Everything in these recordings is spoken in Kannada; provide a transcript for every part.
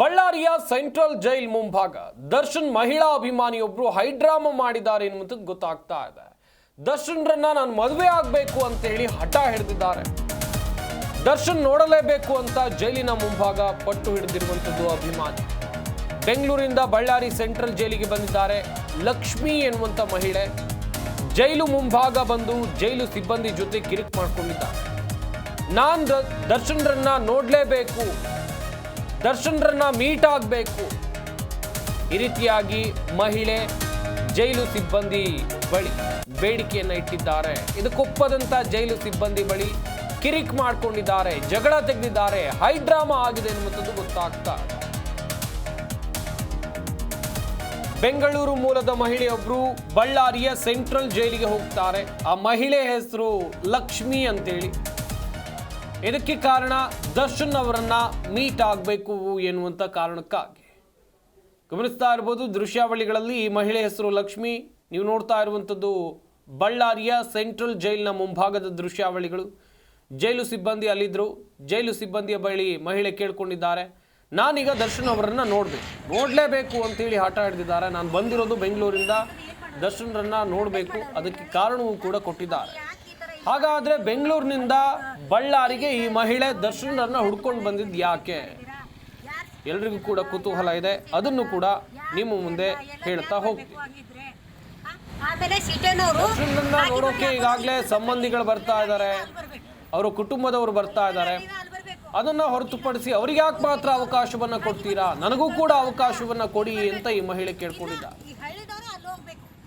ಬಳ್ಳಾರಿಯ ಸೆಂಟ್ರಲ್ ಜೈಲ್ ಮುಂಭಾಗ. ದರ್ಶನ್ ಮಹಿಳಾ ಅಭಿಮಾನಿಯೊಬ್ರು ಹೈಡ್ರಾಮಾ ಮಾಡಿದ್ದಾರೆ ಎನ್ನುವಂಥದ್ದು ಗೊತ್ತಾಗ್ತಾ ಇದೆ. ದರ್ಶನ್ರನ್ನ ನಾನು ಮದುವೆ ಆಗಬೇಕು ಅಂತ ಹೇಳಿ ಹಠ ಹಿಡಿದಿದ್ದಾರೆ. ದರ್ಶನ್ ನೋಡಲೇಬೇಕು ಅಂತ ಜೈಲಿನ ಮುಂಭಾಗ ಪಟ್ಟು ಹಿಡಿದಿರುವಂಥದ್ದು ಅಭಿಮಾನಿ. ಬೆಂಗಳೂರಿಂದ ಬಳ್ಳಾರಿ ಸೆಂಟ್ರಲ್ ಜೈಲಿಗೆ ಬಂದಿದ್ದಾರೆ ಲಕ್ಷ್ಮಿ ಎನ್ನುವಂಥ ಮಹಿಳೆ. ಜೈಲು ಮುಂಭಾಗ ಬಂದು ಜೈಲು ಸಿಬ್ಬಂದಿ ಜೊತೆ ಕಿರಿಕ್ ಮಾಡ್ಕೊಂಡಿದ್ದಾರೆ ನಾನು ದರ್ಶನ್ರನ್ನ ನೋಡಲೇಬೇಕು. ದರ್ಶನ್ರನ್ನ ಮೀಟ್ ಆಗಬೇಕು. ಈ ರೀತಿಯಾಗಿ ಮಹಿಳೆ ಜೈಲು ಸಿಬ್ಬಂದಿ ಬಳಿ ಬೇಡಿಕೆಯನ್ನು ಇಟ್ಟಿದ್ದಾರೆ. ಇದಕ್ಕೊಪ್ಪದಂತ ಜೈಲು ಸಿಬ್ಬಂದಿ ಬಳಿ ಕಿರಿಕ್ ಮಾಡ್ಕೊಂಡಿದ್ದಾರೆ, ಜಗಳ ತೆಗೆದಿದ್ದಾರೆ ಹೈಡ್ರಾಮಾ ಆಗಿದೆ ಎನ್ನುವಂಥದ್ದು ಗೊತ್ತಾಗ್ತಾ ಬೆಂಗಳೂರು ಮೂಲದ ಮಹಿಳೆಯೊಬ್ಬರು ಬಳ್ಳಾರಿಯ ಸೆಂಟ್ರಲ್ ಜೈಲಿಗೆ ಹೋಗ್ತಾರೆ. ಆ ಮಹಿಳೆ ಹೆಸರು ಲಕ್ಷ್ಮಿ ಅಂತೇಳಿ. ಇದಕ್ಕೆ ಕಾರಣ ದರ್ಶನ್ ಅವರನ್ನ ಮೀಟ್ ಆಗಬೇಕು ಎನ್ನುವಂಥ ಕಾರಣಕ್ಕಾಗಿ. ಗಮನಿಸ್ತಾ ಇರ್ಬೋದು ದೃಶ್ಯಾವಳಿಗಳಲ್ಲಿ ಈ ಮಹಿಳೆ ಹೆಸರು ಲಕ್ಷ್ಮಿ. ನೀವು ನೋಡ್ತಾ ಇರುವಂಥದ್ದು ಬಳ್ಳಾರಿಯ ಸೆಂಟ್ರಲ್ ಜೈಲಿನ ಮುಂಭಾಗದ ದೃಶ್ಯಾವಳಿಗಳು. ಜೈಲು ಸಿಬ್ಬಂದಿ ಅಲ್ಲಿದ್ದರು ಜೈಲು ಸಿಬ್ಬಂದಿಯ ಬಳಿ ಮಹಿಳೆ ಕೇಳ್ಕೊಂಡಿದ್ದಾರೆ. ನಾನೀಗ ದರ್ಶನ್ ಅವರನ್ನು ನೋಡಬೇಕು. ನೋಡಲೇಬೇಕು ಅಂತೇಳಿ ಆಟ ಹಿಡಿದಿದ್ದಾರೆ. ನಾನು ಬಂದಿರೋದು ಬೆಂಗಳೂರಿಂದ. ದರ್ಶನ್ರನ್ನ ನೋಡಬೇಕು. ಅದಕ್ಕೆ ಕಾರಣವೂ ಕೂಡ ಕೊಟ್ಟಿದ್ದಾರೆ. ಹಾಗಾದ್ರೆ ಬೆಂಗಳೂರಿನಿಂದ ಬಳ್ಳಾರಿಗೆ ಈ ಮಹಿಳೆ ದರ್ಶನರನ್ನ ಹುಡ್ಕೊಂಡು ಬಂದಿದ್ದು ಯಾಕೆ? ಎಲ್ರಿಗೂ ಕೂಡ ಕುತೂಹಲ ಇದೆ. ಅದನ್ನು ಕೂಡ ನಿಮ್ಮ ಮುಂದೆ ಹೇಳ್ತಾ ದರ್ಶನರನ್ನ ನೋಡೋಕೆ ಈಗಾಗಲೇ ಸಂಬಂಧಿಗಳು ಬರ್ತಾ ಇದ್ದಾರೆ ಅವರ ಕುಟುಂಬದವರು ಬರ್ತಾ ಇದ್ದಾರೆ ಅದನ್ನ ಹೊರತುಪಡಿಸಿ ಅವ್ರಿಗೆ ಯಾಕೆ ಮಾತ್ರ ಅವಕಾಶವನ್ನ ಕೊಡ್ತೀರಾ? ನನಗೂ ಕೂಡ ಅವಕಾಶವನ್ನ ಕೊಡಿ ಅಂತ ಈ ಮಹಿಳೆ ಕೇಳ್ಕೊಂಡಿದ್ದ.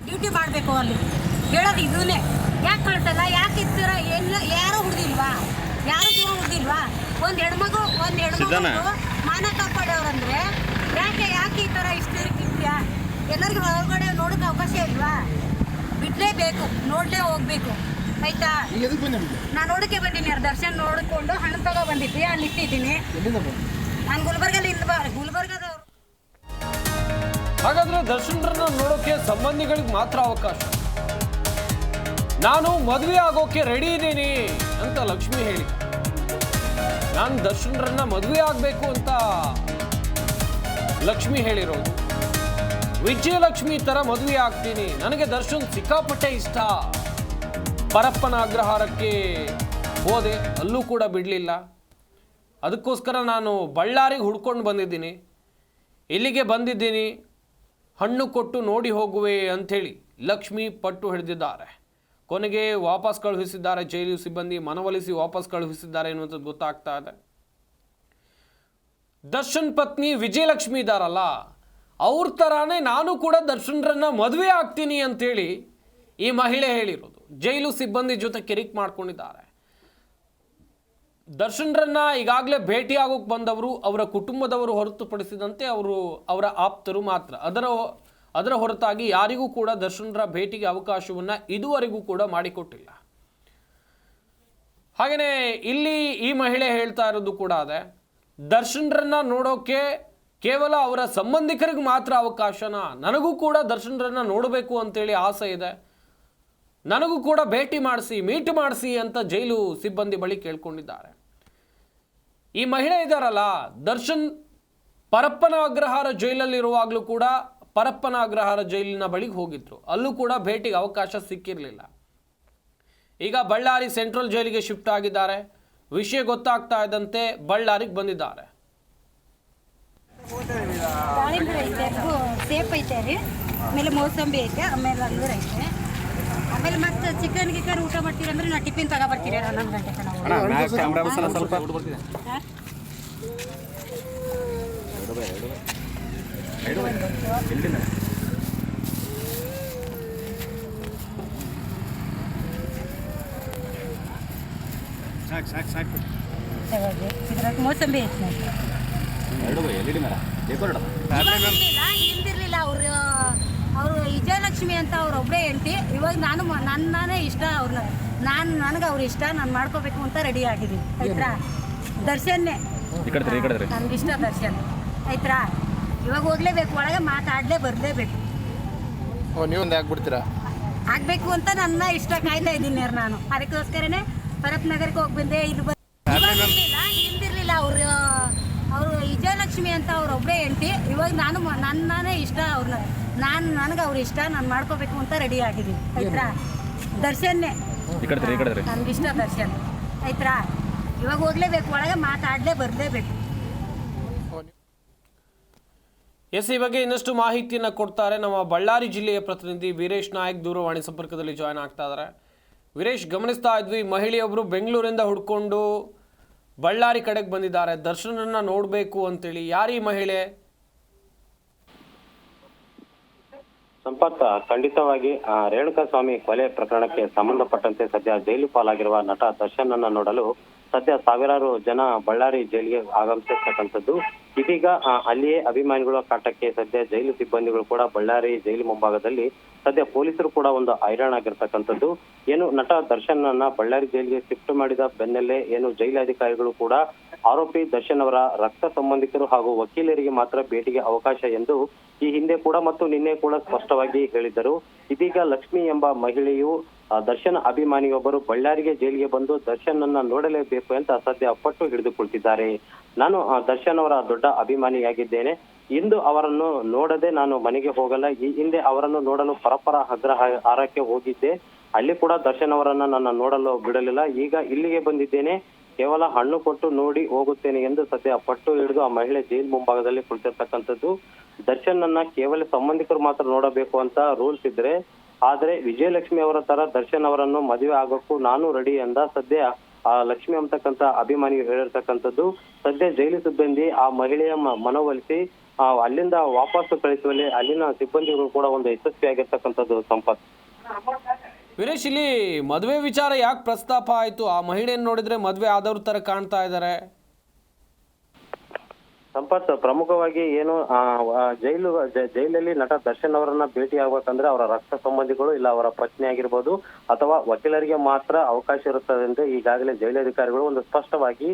ಡ್ಯೂಟಿ ಮಾಡಬೇಕು ಅಲ್ಲಿ. ಹೇಳೋದು ಇದನ್ನೇ ಯಾಕೆ ಯಾರು ಹುಡ್ದಿಲ್ವಾ? ಯಾರು ಜೀವ ಹುಡ್ದಿಲ್ವಾ? ಒಂದು ಹೆಣ್ಮಗು ಒಂದು ಹೆಣ್ಮಗು ಮಾನ ಕಾಪಾಡೋರಂದ್ರೆ ಯಾಕೆ ಯಾಕೆ ಈ ಥರ ಇಷ್ಟು ಎಲ್ಲರಿಗೂ ಹೊರಗಡೆ ನೋಡೋಕೆ ಅವಕಾಶ ಇಲ್ವಾ? ಬಿಡಲೇಬೇಕು ನೋಡಲೇ ಹೋಗ್ಬೇಕು. ಆಯ್ತಾ? ಈಗ ಎದಕ್ಕೆ ಬಂದೆ ನಿಮಗೆ? ನಾನು ನೋಡಕ್ಕೆ ಬಂದೀನಿ ಯಾರು ದರ್ಶನ್ ನೋಡಿಕೊಂಡು ಹಣ ತಗೋ ಬಂದಿದ್ದೆ ಅಲ್ಲಿ ಇಟ್ಟಿದ್ದೀನಿ. ಎಲ್ಲಿಂದ ಬಂದೆ? ನಾನು ಗುಲ್ಬರ್ಗಲ್ಲಿ ಇಂದ ಬಾ ಗುಲ್ಬರ್ಗದವ್ರು. ಹಾಗಾದ್ರೆ ದರ್ಶನರನ್ನ ನೋಡೋಕೆ ಸಂಬಂಧಿಗಳಿಗೆ ಮಾತ್ರ ಅವಕಾಶ. ನಾನು ಮದುವೆ ಆಗೋಕೆ ರೆಡಿ ಇದ್ದೀನಿ ಅಂತ ಲಕ್ಷ್ಮಿ ಹೇಳಿ ನಾನು ದರ್ಶನರನ್ನ ಮದುವೆ ಆಗಬೇಕು ಅಂತ ಲಕ್ಷ್ಮಿ ಹೇಳಿರೋದು. ವಿಜಯಲಕ್ಷ್ಮಿ ತರ ಮದುವೆ ಆಗ್ತೀನಿ. ನನಗೆ ದರ್ಶನ್ ಸಿಕ್ಕಾಪಟ್ಟೆ ಇಷ್ಟ. ಪರಪ್ಪನ ಅಗ್ರಹಾರಕ್ಕೆ ಹೋದೆ. ಅಲ್ಲೂ ಕೂಡ ಬಿಡಲಿಲ್ಲ. ಅದಕ್ಕೋಸ್ಕರ ನಾನು ಬಳ್ಳಾರಿಗೆ ಹುಡ್ಕೊಂಡು ಬಂದಿದ್ದೀನಿ. ಇಲ್ಲಿಗೆ ಬಂದಿದ್ದೀನಿ. ಹಣ್ಣು ಕೊಟ್ಟು ನೋಡಿ ಹೋಗುವೆ ಅಂಥೇಳಿ ಲಕ್ಷ್ಮಿ ಪಟ್ಟು ಹಿಡಿದಿದ್ದಾರೆ. ಕೊನೆಗೆ ವಾಪಸ್ ಕಳುಹಿಸಿದ್ದಾರೆ ಜೈಲು ಸಿಬ್ಬಂದಿ, ಮನವೊಲಿಸಿ ವಾಪಸ್ ಕಳುಹಿಸಿದ್ದಾರೆ ಎನ್ನುವಂಥದ್ದು ಗೊತ್ತಾಗ್ತಾ ಇದೆ. ದರ್ಶನ್ ಪತ್ನಿ ವಿಜಯಲಕ್ಷ್ಮಿ ಇದ್ದಾರಲ್ಲ ಅವ್ರ ಥರಾನೇ ನಾನು ಕೂಡ ದರ್ಶನ್ರನ್ನ ಮದುವೆ ಆಗ್ತೀನಿ ಅಂತೇಳಿ ಈ ಮಹಿಳೆ ಹೇಳಿರೋದು. ಜೈಲು ಸಿಬ್ಬಂದಿ ಜೊತೆ ಕಿರಿಕ್ ಮಾಡ್ಕೊಂಡಿದ್ದಾರೆ. ದರ್ಶನ್ರನ್ನ ಈಗಾಗಲೇ ಭೇಟಿಯಾಗೋಕ್ಕೆ ಬಂದವರು, ಅವರ ಕುಟುಂಬದವರು ಹೊರತುಪಡಿಸಿದಂತೆ ಅವರು ಅವರ ಆಪ್ತರು ಮಾತ್ರ. ಅದರ ಅದರ ಹೊರತಾಗಿ ಯಾರಿಗೂ ಕೂಡ ದರ್ಶನರ ಭೇಟಿಗೆ ಅವಕಾಶವನ್ನ ಇದುವರೆಗೂ ಕೂಡ ಮಾಡಿಕೊಟ್ಟಿಲ್ಲ. ಹಾಗೆಯೇ ಇಲ್ಲಿ ಈ ಮಹಿಳೆ ಹೇಳ್ತಾ ಇರೋದು ಕೂಡ ಅದೇ. ದರ್ಶನರನ್ನ ನೋಡೋಕೆ ಕೇವಲ ಅವರ ಸಂಬಂಧಿಕರಿಗೆ ಮಾತ್ರ ಅವಕಾಶನ? ನನಗೂ ಕೂಡ ದರ್ಶನರನ್ನ ನೋಡಬೇಕು ಅಂತೇಳಿ ಆಸೆ ಇದೆ. ನನಗೂ ಕೂಡ ಭೇಟಿ ಮಾಡಿಸಿ, ಮೀಟ್ ಮಾಡಿಸಿ ಅಂತ ಜೈಲು ಸಿಬ್ಬಂದಿ ಬಳಿ ಕೇಳ್ಕೊಂಡಿದ್ದಾರೆ. ಈ ಮಹಿಳೆ ಇದ್ದಾರಲ್ಲ ದರ್ಶನ್ ಪರಪ್ಪನ ಅಗ್ರಹಾರ ಜೈಲಲ್ಲಿರುವಾಗಲೂ ಕೂಡ ಪರಪ್ಪನ ಅಗ್ರಹಾರ ಜೈಲಿನ ಬಳಿಗೆ ಹೋಗಿದ್ರು. ಅಲ್ಲೂ ಕೂಡ ಭೇಟಿಗೆ ಅವಕಾಶ ಸಿಕ್ಕಿರಲಿಲ್ಲ. ಈಗ ಬಳ್ಳಾರಿ ಸೆಂಟ್ರಲ್ ಜೈಲಿಗೆ ಶಿಫ್ಟ್ ಆಗಿದ್ದಾರೆ. ವಿಷಯ ಗೊತ್ತಾಗ್ತಾ ಇದ್ದಂತೆ ಬಳ್ಳಾರಿಗೆ ಬಂದಿದ್ದಾರೆ. ದಾಳಿಂಬೆ ಐತೆ ಗು- ಐತೆ ರೀ. ಆಮೇಲೆ ಮೋಸಂಬಿ ಐತೆ ಆಮೇಲೆ ಅಂಗೂರ ಐತೆ. ಆಮೇಲೆ ಮತ್ತೆ ಚಿಕನ್ ಗಿಕನ್ ಊಟ ಮಾಡ್ತೀರಿ ಅಂದ್ರೆ ನಾ ಟಿಫಿನ್ ತಗೋ ಬರ್ತೀರಿ ಹನ್ನೊಂದು ಗಂಟೆ ತನಕ. ಸ್ವಲ್ಪ ಹಾ? ಸಾಕು ಸಾಕು ಸಾಕು. ತಗೊಳ್ರಿ ಇದ್ರಾಗ ಮೋಸಂಬಿ ಐತೆ. ಹಿಂದಿರ್ಲಿಲ್ಲ ಅವರು ಅವರು ವಿಜಯಲಕ್ಷ್ಮಿ ಅಂತ ಅವ್ರು ಒಬ್ಬರೇ ಹೇಳ್ತಿ ಇವಾಗ ನಾನು ಮ- ನನ್ನ ನಾನೇ ಇಷ್ಟ ಅವ್ರನ್ನ ನಾನು ನನಗೆ ಅವ್ರ ಇಷ್ಟ ನಾನು ಮಾಡ್ಕೋಬೇಕು ಅಂತ ರೆಡಿ ಆಗಿದ್ದೀನಿ. ಆಯ್ತಾ? ದರ್ಶನ್ನೇ. ನನ್ಗೆ ಇಷ್ಟ ದರ್ಶನ್. ಆಯ್ತಾ? ಇವಾಗ ಹೋಗ್ಲೇಬೇಕು ಒಳಗೆ ಮಾತಾಡಲೇ ಬರಲೇಬೇಕು. ಓ ನೀವೊಂದು ಆಗ್ಬಿಡ್ತೀರಾ? ಆಗ್ಬೇಕು ಅಂತ ನನ್ನ ಇಷ್ಟ ಕಾಯ್ತಾ ಇದ್ದೀನಿ ಯಾರು ನಾನು. ಅದಕ್ಕೋಸ್ಕರನೇ ಪರಪ್ ನಗರಕ್ಕೆ ಹೋಗಿ ಬಂದೆ ಇಲ್ಲಿ ಬಂದಿರ್ಲಿಲ್ಲ ಅವ್ರ ಹಿಂದಿರ್ಲಿಲ್ಲ ಅವರು ಅವರು ವಿಜಯಲಕ್ಷ್ಮಿ ಅಂತ ಅವ್ರು ಒಬ್ಬರೇ ಹೆಂಡತಿ. ಇವಾಗ ನಾನು ಮ- ನನ್ನ ನಾನೇ ಇಷ್ಟ ಅವ್ರನ್ನ ನಾನು ನನಗೆ ಅವ್ರ ಇಷ್ಟ ನಾನು ಮಾಡ್ಕೋಬೇಕು ಅಂತ ರೆಡಿ ಆಗಿದ್ದೀನಿ. ಆಯ್ತಾ ದರ್ಶನ್ನೇ. ನನಗೆ ಇಷ್ಟ ದರ್ಶನ್. ಆಯ್ತಾ ಇವಾಗ ಹೋಗ್ಲೇಬೇಕು ಒಳಗೆ ಮಾತಾಡಲೇ ಬರಲೇಬೇಕು. ಎಸ್ ಈ ಬಗ್ಗೆ ಇನ್ನಷ್ಟು ಮಾಹಿತಿಯನ್ನು ಕೊಡ್ತಾರೆ ನಮ್ಮ ಬಳ್ಳಾರಿ ಜಿಲ್ಲೆಯ ಪ್ರತಿನಿಧಿ ವೀರೇಶ್ ನಾಯಕ್. ದೂರವಾಣಿ ಸಂಪರ್ಕದಲ್ಲಿ ಜಾಯ್ನ್ ಆಗ್ತಾ ಇದ್ದಾರೆ. ವೀರೇಶ್ ಗಮನಿಸ್ತಾ ಇದ್ವಿ ಮಹಿಳೆಯೊಬ್ಬರು ಬೆಂಗಳೂರಿಂದ ಹುಡ್ಕೊಂಡು ಬಳ್ಳಾರಿ ಕಡೆಗೆ ಬಂದಿದ್ದಾರೆ. ದರ್ಶನನ್ನ ನೋಡಬೇಕು ಅಂತೇಳಿ ಯಾರೀ ಮಹಿಳೆ? ಸಂಪತ್ ಖಂಡಿತವಾಗಿ ಆ, ರೇಣುಕಾ ಸ್ವಾಮಿ ಕೊಲೆ ಪ್ರಕರಣಕ್ಕೆ ಸಂಬಂಧಪಟ್ಟಂತೆ ಸದ್ಯ ಜೈಲು ಪಾಲಾಗಿರುವ ನಟ ದರ್ಶನ್ ನೋಡಲು ಸದ್ಯ ಸಾವಿರಾರು ಜನ ಬಳ್ಳಾರಿ ಜೈಲಿಗೆ ಆಗಮಿಸಿರ್ತಕ್ಕಂಥದ್ದು. ಇದೀಗ ಅಲ್ಲಿಯೇ ಅಭಿಮಾನಿಗಳ ಕಾಟಕ್ಕೆ ಸದ್ಯ ಜೈಲು ಸಿಬ್ಬಂದಿಗಳು ಕೂಡ ಬಳ್ಳಾರಿ ಜೈಲು ಮುಂಭಾಗದಲ್ಲಿ ಸದ್ಯ ಪೊಲೀಸರು ಕೂಡ ಒಂದು ಹೈರಾಣಾಗಿರ್ತಕ್ಕಂಥದ್ದು. ಏನು ನಟ ದರ್ಶನ್ ಅನ್ನ ಬಳ್ಳಾರಿ ಜೈಲಿಗೆ ಶಿಫ್ಟ್ ಮಾಡಿದ ಬೆನ್ನಲ್ಲೇ ಏನು ಜೈಲಾಧಿಕಾರಿಗಳು ಕೂಡ ಆರೋಪಿ ದರ್ಶನ್ ಅವರ ರಕ್ತ ಸಂಬಂಧಿಕರು ಹಾಗೂ ವಕೀಲರಿಗೆ ಮಾತ್ರ ಭೇಟಿಗೆ ಅವಕಾಶ ಎಂದು ಈ ಹಿಂದೆ ಕೂಡ ಮತ್ತು ನಿನ್ನೆ ಕೂಡ ಸ್ಪಷ್ಟವಾಗಿ ಹೇಳಿದ್ದರು. ಇದೀಗ ಲಕ್ಷ್ಮಿ ಎಂಬ ಮಹಿಳೆಯು ದರ್ಶನ್ ಅಭಿಮಾನಿಯೊಬ್ಬರು ಬಳ್ಳಾರಿಗೆ ಜೈಲಿಗೆ ಬಂದು ದರ್ಶನ್ ಅನ್ನ ನೋಡಲೇಬೇಕು ಅಂತ ಸದ್ಯ ಪಟ್ಟು ಹಿಡಿದುಕೊಳ್ತಿದ್ದಾರೆ. ನಾನು ದರ್ಶನ್ ಅವರ ದೊಡ್ಡ ಅಭಿಮಾನಿಯಾಗಿದ್ದೇನೆ. ಇಂದು ಅವರನ್ನು ನೋಡದೆ ನಾನು ಮನೆಗೆ ಹೋಗಲ್ಲ. ಈ ಹಿಂದೆ ಅವರನ್ನು ನೋಡಲು ಪರಪರ ಅಗ್ರಹ ಹಾರಕ್ಕೆ ಹೋಗಿದ್ದೆ. ಅಲ್ಲಿ ಕೂಡ ದರ್ಶನ್ ಅವರನ್ನ ನನ್ನ ನೋಡಲು ಬಿಡಲಿಲ್ಲ. ಈಗ ಇಲ್ಲಿಗೆ ಬಂದಿದ್ದೇನೆ. ಕೇವಲ ಹಣ್ಣು ಕೊಟ್ಟು ನೋಡಿ ಹೋಗುತ್ತೇನೆ ಎಂದು ಸದ್ಯ ಪಟ್ಟು ಹಿಡಿದು ಆ ಮಹಿಳೆ ಜೈಲ್ ಮುಂಭಾಗದಲ್ಲಿ ಕುಳಿತಿರ್ತಕ್ಕಂಥದ್ದು. ದರ್ಶನ್ ಅನ್ನ ಕೇವಲ ಸಂಬಂಧಿಕರು ಮಾತ್ರ ನೋಡಬೇಕು ಅಂತ ರೂಲ್ಸ್ ಇದ್ರೆ, ಆದ್ರೆ ವಿಜಯಲಕ್ಷ್ಮಿ ಅವರ ತರ ದರ್ಶನ್ ಅವರನ್ನು ಮದುವೆ ಆಗೋಕ್ಕೂ ನಾನು ರೆಡಿ ಅಂದ ಸದ್ಯ, ಆ, ಲಕ್ಷ್ಮಿ ಅಂತಕ್ಕಂತ ಅಭಿಮಾನಿ ಹೇಳಿರ್ತಕ್ಕಂಥದ್ದು. ಸದ್ಯ ಜೈಲು ಸಿಬ್ಬಂದಿ ಆ ಮಹಿಳೆಯ ಮನವೊಲಿಸಿ ಅಲ್ಲಿಂದ ವಾಪಸ್ಸು ಕಳಿಸುವಲ್ಲಿ ಅಲ್ಲಿನ ಸಿಬ್ಬಂದಿಗಳು ಕೂಡ ಒಂದು ಯಶಸ್ವಿಯಾಗಿರ್ತಕ್ಕಂಥದ್ದು ಸಂಪತ್ ವೀರೇಶ್ ಇಲ್ಲಿ ಮದುವೆ ವಿಚಾರ ಯಾಕೆ ಪ್ರಸ್ತಾಪ ಆಯ್ತು? ಆ ಮಹಿಳೆಯನ್ನು ನೋಡಿದ್ರೆ ಮದುವೆ ಆದವ್ರ ತರ ಕಾಣ್ತಾ ಇದ್ದಾರೆ ಸಂಪತ್ ಪ್ರಮುಖವಾಗಿ ಏನು ಜೈಲು ಜೈಲಲ್ಲಿ ನಟ ದರ್ಶನ್ ಅವರನ್ನ ಭೇಟಿ ಆಗ್ಬೇಕಂದ್ರೆ ಅವರ ರಕ್ತ ಸಂಬಂಧಿಗಳು ಇಲ್ಲ ಅವರ ಪತ್ನಿ ಆಗಿರ್ಬೋದು ಅಥವಾ ವಕೀಲರಿಗೆ ಮಾತ್ರ ಅವಕಾಶ ಇರುತ್ತದೆ ಎಂದು ಈಗಾಗಲೇ ಜೈಲಾಧಿಕಾರಿಗಳು ಒಂದು ಸ್ಪಷ್ಟವಾಗಿ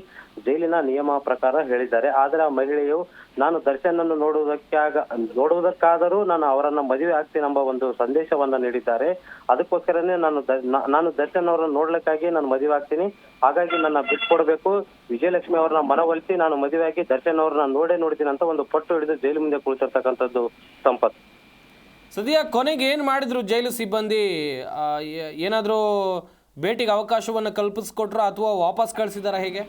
ಜೈಲಿನ ನಿಯಮ ಪ್ರಕಾರ ಹೇಳಿದ್ದಾರೆ. ಆದರೆ ಆ ಮಹಿಳೆಯು, ನಾನು ದರ್ಶನ್ ಅನ್ನು ನೋಡುವುದಕ್ಕಾಗ, ನೋಡುವುದಕ್ಕಾದರೂ ನಾನು ಅವರನ್ನ ಮದುವೆ ಆಗ್ತೀನಿ ಎಂಬ ಒಂದು ಸಂದೇಶವನ್ನ ನೀಡಿದ್ದಾರೆ. ಅದಕ್ಕೋಸ್ಕರನೇ ನಾನು ನಾನು ದರ್ಶನ್ ಅವರನ್ನು ನೋಡ್ಲಿಕ್ಕಾಗಿ ನಾನು ಮದುವೆ ಆಗ್ತೀನಿ. ಹಾಗಾಗಿ ನನ್ನ ಬಿಟ್ಕೊಡ್ಬೇಕು ವಿಜಯಲಕ್ಷ್ಮಿ ಅವರನ್ನ ಮನವೊಲಿಸಿ ನಾನು ಮದುವೆ ಆಗಿ ದರ್ಶನ್ ಅವ್ರನ್ನ ನೋಡೇ ನೋಡ್ತೀನಿ ಅಂತ ಒಂದು ಪಟ್ಟು ಹಿಡಿದು ಜೈಲು ಮುಂದೆ ಕುಳಿತಿರ್ತಕ್ಕಂಥದ್ದು ಸಂಪತ್ ಸದ್ಯ, ಕೊನೆಗೆ ಏನು ಮಾಡಿದ್ರು ಜೈಲು ಸಿಬ್ಬಂದಿ? ಏನಾದರೂ ಭೇಟಿಗೆ ಅವಕಾಶವನ್ನು ಕಲ್ಪಿಸ್ಕೊಟ್ರು ಅಥವಾ ವಾಪಸ್ ಕಳಿಸಿದಾರ ಹೇಗೆ?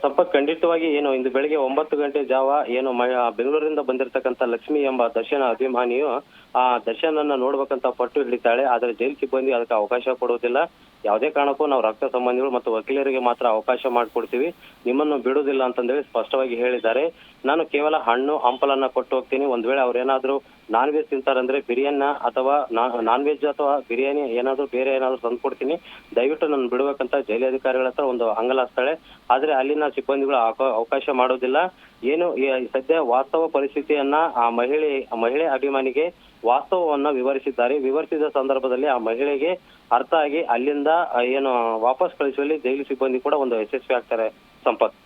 ಸ್ವಲ್ಪ ಖಂಡಿತವಾಗಿ ಏನು, ಇಂದು ಬೆಳಿಗ್ಗೆ ಒಂಬತ್ತು ಗಂಟೆ ಜಾವ ಏನು ಬೆಂಗಳೂರಿಂದ ಬಂದಿರತಕ್ಕಂತ ಲಕ್ಷ್ಮಿ ಎಂಬ ದರ್ಶನ ಅಭಿಮಾನಿಯು ಆ ದರ್ಶನನ್ನ ನೋಡ್ಬೇಕಂತ ಪಟ್ಟು ಹಿಡಿತಾಳೆ. ಆದ್ರೆ ಜೈಲ್ ಸಿಬ್ಬಂದಿ ಅದಕ್ಕೆ ಅವಕಾಶ ಕೊಡುವುದಿಲ್ಲ. ಯಾವುದೇ ಕಾರಣಕ್ಕೂ ನಾವು ರಕ್ತ ಸಂಬಂಧಿಗಳು ಮತ್ತು ವಕೀಲರಿಗೆ ಮಾತ್ರ ಅವಕಾಶ ಮಾಡಿಕೊಡ್ತೀವಿ. ನಿಮ್ಮನ್ನು ಬಿಡುವುದಿಲ್ಲ ಅಂತಂದೇಳಿ ಸ್ಪಷ್ಟವಾಗಿ ಹೇಳಿದ್ದಾರೆ. ನಾನು ಕೇವಲ ಹಣ್ಣು, ಹಂಪಲನ್ನ ಕೊಟ್ಟು ಹೋಗ್ತೀನಿ. ಒಂದ್ ವೇಳೆ ಅವ್ರೇನಾದ್ರೂ ನಾನ್ ವೆಜ್ ತಿಂತಾರಂದ್ರೆ ಬಿರಿಯಾನಿ ಅಥವಾ ನಾನ್ ವೆಜ್ ಅಥವಾ ಬಿರಿಯಾನಿ ಏನಾದರೂ ಬೇರೆ ಏನಾದರೂ ತಂದು ಕೊಡ್ತೀನಿ ದಯವಿಟ್ಟು ನನ್ನ ಬಿಡ್ಬೇಕಂತ ಜೈಲಾಧಿಕಾರಿಗಳ ಹತ್ರ ಒಂದು ಅಂಗಲಾಸ್ತಾಳೆ. ಆದ್ರೆ ಅಲ್ಲಿನ ಸಿಬ್ಬಂದಿಗಳು ಅವಕ- ಅವಕಾಶ ಮಾಡೋದಿಲ್ಲ. ಏನು ಸದ್ಯ ವಾಸ್ತವ ಪರಿಸ್ಥಿತಿಯನ್ನ ಆ ಮಹಿಳೆ ಮಹಿಳೆ ಅಭಿಮಾನಿಗೆ ವಾಸ್ತವವನ್ನ ವಿವರಿಸಿದ್ದಾರೆ. ವಿವರಿಸಿದ ಸಂದರ್ಭದಲ್ಲಿ ಆ ಮಹಿಳೆಗೆ ಅರ್ಥ ಆಗಿ ಅಲ್ಲಿಂದ ಏನು ವಾಪಸ್ ಕಳಿಸುವಲ್ಲಿ ಜೈಲು ಸಿಬ್ಬಂದಿ ಕೂಡ ಒಂದು ಯಶಸ್ವಿ ಆಗ್ತಾರೆ. ಸಂಪತ್.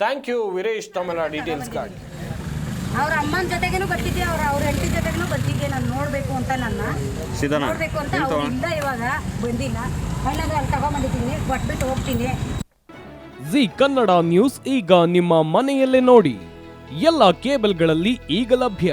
ಥ್ಯಾಂಕ್ ಯು ವೀರೇಶ್ ತಮ್ಮ ಕಾರ್ಡ್ ಅವ್ರ ಅಮ್ಮನ ಜೊತೆಗೇನು ಬರ್ತಿದ್ದೆ ಅವ್ರ ಅವ್ರ ಹೆಂಡತಿ ಜೊತೆಗೇನು ಬರ್ತಿದ್ದೆ ನಾನು ನೋಡಬೇಕು ಅಂತ ನನ್ನ. ನೋಡಬೇಕು ಅಂತ ಅವ್ರು ಇಲ್ಲ ಇವಾಗ ಬಂದಿಲ್ಲ. ಮೈನಾಗ ಅಲ್ಲಿ ತಗೊಂಬಂದಿದ್ದೀನಿ ಕೊಟ್ಬಿಟ್ಟು ಹೋಗ್ತೀನಿ. ಜಿ ಕನ್ನಡ ನ್ಯೂಸ್ ಈಗ ನಿಮ್ಮ ಮನೆಯಲ್ಲೇ ನೋಡಿ. ಎಲ್ಲ ಕೇಬಲ್ಗಳಲ್ಲಿ ಈಗ ಲಭ್ಯ.